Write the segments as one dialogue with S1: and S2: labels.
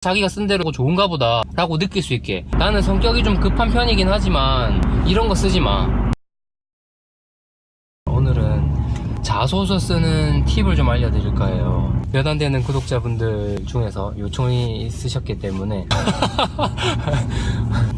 S1: 자기가 쓴 대로 좋은가 보다 라고 느낄 수 있게. 나는 성격이 좀 급한 편이긴 하지만 이런 거 쓰지 마. 오늘은 자소서 쓰는 팁을 좀 알려드릴까 해요 몇 안 되는 구독자분들 중에서 요청이 있으셨기 때문에.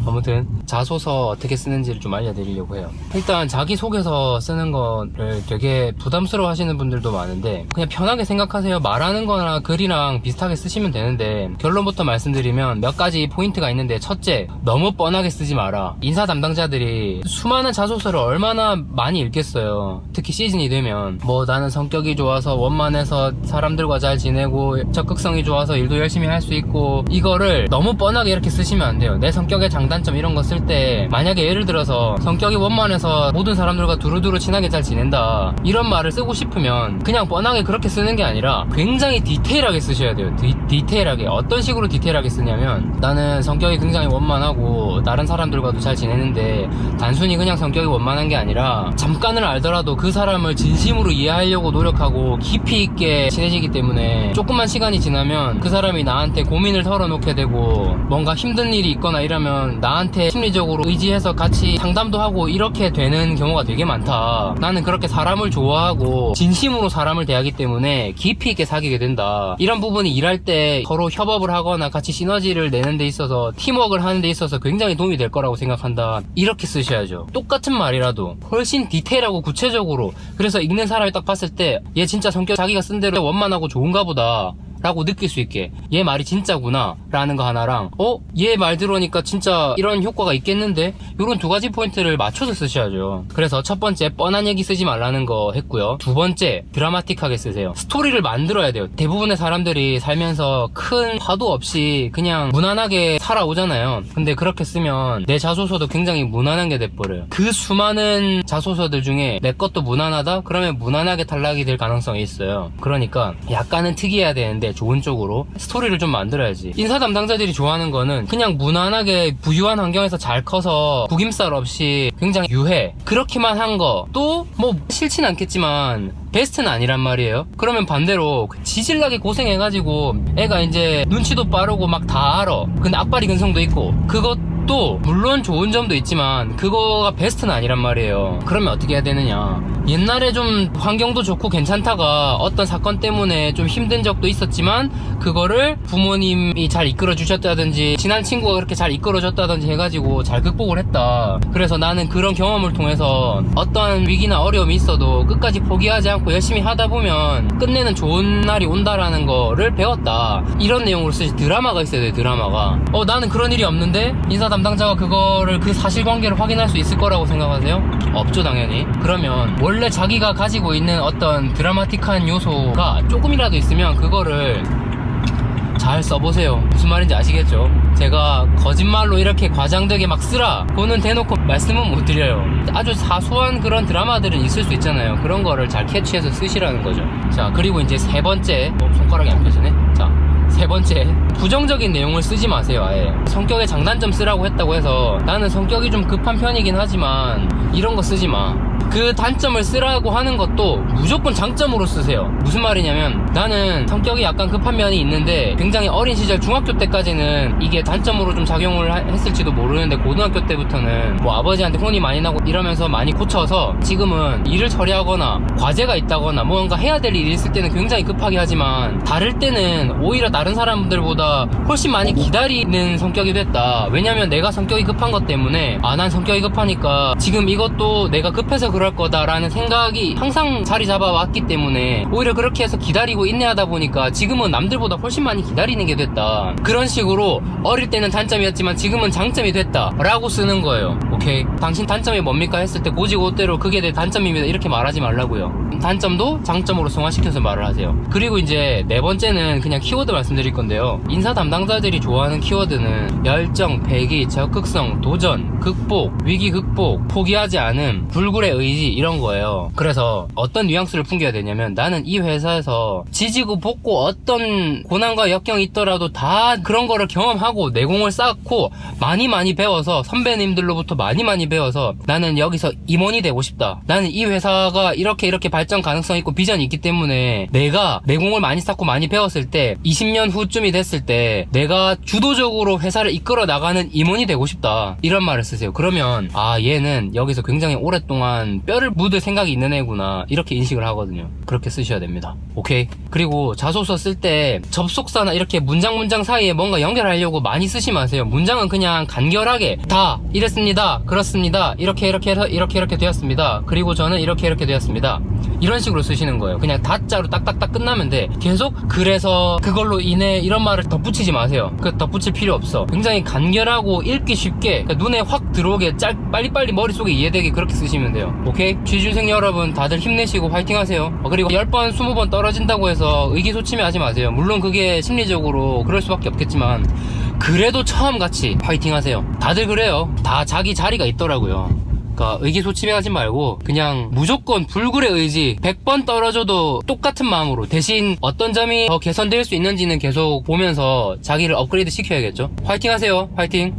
S1: 아무튼 자소서 어떻게 쓰는지를 좀 알려드리려고 해요. 일단 자기소개서 쓰는 거를 되게 부담스러워 하시는 분들도 많은데 그냥 편하게 생각하세요. 말하는 거나 글이랑 비슷하게 쓰시면 되는데 결론부터 말씀드리면 몇 가지 포인트가 있는데 첫째 너무 뻔하게 쓰지 마라. 인사 담당자들이 수많은 자소서를 얼마나 많이 읽겠어요. 특히 시즌이 되면 뭐 나는 성격이 좋아서 원만해서 사람들과 잘 지내고 적극성이 좋아서 일도 열심히 할 수 있고 이거를 너무 뻔하게 이렇게 쓰시면 안 돼요. 내 성격의 장단점 이런 거 쓸 때 만약에 예를 들어서 성격이 원만해서 모든 사람들과 두루두루 친하게 잘 지낸다 이런 말을 쓰고 싶으면 그냥 뻔하게 그렇게 쓰는 게 아니라 굉장히 디테일하게 쓰셔야 돼요. 디, 디테일하게. 어떤 식으로 디테일하게 쓰냐면 나는 성격이 굉장히 원만하고 다른 사람들과도 잘 지내는데 단순히 그냥 성격이 원만한 게 아니라 잠깐을 알더라도 그 사람을 진심으로 이해하려고 노력하고 깊이 있게 친해지기 때문에 조금만 시간이 지나면 그 사람이 나한테 고민을 털어놓게 되고 뭔가 힘든 일이 있거나 이러면 나한테 심리적으로 의지해서 같이 상담도 하고 이렇게 되는 경우가 되게 많다. 나는 그렇게 사람을 좋아하고 진심으로 사람을 대하기 때문에 깊이 있게 사귀게 된다. 이런 부분이 일할 때 서로 협업을 하거나 같이 시너지를 내는 데 있어서 팀워크를 하는 데 있어서 굉장히 도움이 될 거라고 생각한다. 이렇게 쓰셔야죠. 똑같은 말이라도 훨씬 디테일하고 구체적으로 그래서 읽는 사람이 딱 봤을 때 얘 진짜 성격 자기가 쓴 대로 원만하고 좋은 가 보다. 라고 느낄 수 있게 얘 말이 진짜구나 라는 거 하나랑 어? 얘 말 들으니까 진짜 이런 효과가 있겠는데? 요런 두 가지 포인트를 맞춰서 쓰셔야죠. 그래서 첫 번째 뻔한 얘기 쓰지 말라는 거 했고요. 두 번째 드라마틱하게 쓰세요. 스토리를 만들어야 돼요. 대부분의 사람들이 살면서 큰 화도 없이 그냥 무난하게 살아오잖아요. 근데 그렇게 쓰면 내 자소서도 굉장히 무난한 게 돼버려요. 그 수많은 자소서들 중에 내 것도 무난하다? 그러면 무난하게 탈락이 될 가능성이 있어요. 그러니까 약간은 특이해야 되는데 좋은 쪽으로 스토리를 좀 만들어야지. 인사 담당자들이 좋아하는 거는 그냥 무난하게 부유한 환경에서 잘 커서 구김살 없이 굉장히 유해. 그렇게만 한 거. 또 뭐 싫진 않겠지만 베스트는 아니란 말이에요. 그러면 반대로 지질나게 고생해가지고 애가 이제 눈치도 빠르고 막 다 알아. 근데 악바리 근성도 있고. 그것 도 물론 좋은 점도 있지만 그거가 베스트는 아니란 말이에요. 그러면 어떻게 해야 되느냐? 옛날에 좀 환경도 좋고 괜찮다가 어떤 사건 때문에 좀 힘든 적도 있었지만 그거를 부모님이 잘 이끌어 주셨다든지 친한 친구가 그렇게 잘 이끌어 줬다든지 해가지고 잘 극복을 했다. 그래서 나는 그런 경험을 통해서 어떠한 위기나 어려움이 있어도 끝까지 포기하지 않고 열심히 하다 보면 끝내는 좋은 날이 온다라는 거를 배웠다. 이런 내용으로 쓰지 드라마가 있어야 돼 드라마가. 어 나는 그런 일이 없는데 인사 담당자가 그거를 그 사실관계를 확인할 수 있을 거라고 생각하세요? 없죠 당연히 그러면 원래 자기가 가지고 있는 어떤 드라마틱한 요소가 조금이라도 있으면 그거를 잘 써보세요. 무슨 말인지 아시겠죠? 제가 거짓말로 이렇게 과장되게 막 쓰라. 고는 대놓고 말씀은 못 드려요. 아주 사소한 그런 드라마들은 있을 수 있잖아요. 그런 거를 잘 캐치해서 쓰시라는 거죠. 자, 그리고 이제 세 번째. 어, 손가락이 안 펴지네? 자. 세 번째, 부정적인 내용을 쓰지 마세요, 아예. 성격의 장단점 쓰라고 했다고 해서 나는 성격이 좀 급한 편이긴 하지만 이런 거 쓰지 마. 그 단점을 쓰라고 하는 것도 무조건 장점으로 쓰세요. 무슨 말이냐면 나는 성격이 약간 급한 면이 있는데 굉장히 어린 시절 중학교 때까지는 이게 단점으로 좀 작용을 하- 했을지도 모르는데 고등학교 때부터는 뭐 아버지한테 혼이 많이 나고 이러면서 많이 고쳐서 지금은 일을 처리하거나 과제가 있다거나 뭔가 해야 될 일이 있을 때는 굉장히 급하게 하지만 다를 때는 오히려 다른 사람들보다 훨씬 많이 기다리는 성격이 됐다. 왜냐면 내가 성격이 급한 것 때문에 아 난 성격이 급하니까 지금 이것도 내가 급해서 그럴 거다라는 생각이 항상 자리 잡아왔기 때문에 오히려 그렇게 해서 기다리고 인내하다 보니까 지금은 남들보다 훨씬 많이 기다리는 게 됐다. 그런 식으로 어릴 때는 단점이었지만 지금은 장점이 됐다. 라고 쓰는 거예요. 오케이. 당신 단점이 뭡니까 했을 때 고지고대로 그게 내 단점입니다. 이렇게 말하지 말라고요. 단점도 장점으로 승화시켜서 말을 하세요. 그리고 이제 네 번째는 그냥 키워드 말씀드릴 건데요. 인사 담당자들이 좋아하는 키워드는 열정, 배기, 적극성, 도전, 극복, 위기 극복, 포기하지 않음, 불굴의 의지 이런 거예요. 그래서 어떤 뉘앙스를 풍겨야 되냐면 나는 이 회사에서 지지고 볶고 어떤 고난과 역경이 있더라도 다 그런 거를 경험하고 내공을 쌓고 많이 많이 배워서 선배님들로부터 많이 많이 배워서 나는 여기서 임원이 되고 싶다. 나는 이 회사가 이렇게 이렇게 발 발전 가능성 있고 비전이 있기 때문에 내가 내공을 많이 쌓고 많이 배웠을 때 20년 후쯤이 됐을 때 내가 주도적으로 회사를 이끌어 나가는 임원이 되고 싶다 이런 말을 쓰세요 그러면 아 얘는 여기서 굉장히 오랫동안 뼈를 묻을 생각이 있는 애구나 이렇게 인식을 하거든요. 그렇게 쓰셔야 됩니다. 오케이? 그리고 자소서 쓸 때 접속사나 이렇게 문장 문장 사이에 뭔가 연결하려고 많이 쓰지 마세요. 문장은 그냥 간결하게 다 이랬습니다 그렇습니다 이렇게 이렇게 이렇게 이렇게 되었습니다. 그리고 저는 이렇게 이렇게 되었습니다. 이런 식으로 쓰시는 거예요. 그냥 다자로 딱딱딱 끝나면 돼. 계속 그래서 그걸로 인해 이런 말을 덧붙이지 마세요. 그 덧붙일 필요 없어. 굉장히 간결하고 읽기 쉽게 그러니까 눈에 확 들어오게 짤 빨리빨리 머릿속에 이해되게 그렇게 쓰시면 돼요 오케이? 취준생 여러분 다들 힘내시고 화이팅 하세요. 어, 그리고 10번 20번 떨어진다고 해서 의기소침해 하지 마세요. 물론 그게 심리적으로 그럴 수밖에 없겠지만 그래도 처음 같이 화이팅 하세요. 다들 그래요. 다 자기 자리가 있더라고요. 그러니까 의기소침해하지 말고 그냥 무조건 불굴의 의지 100번 떨어져도 똑같은 마음으로 대신 어떤 점이 더 개선될 수 있는지는 계속 보면서 자기를 업그레이드 시켜야겠죠. 화이팅 하세요. 화이팅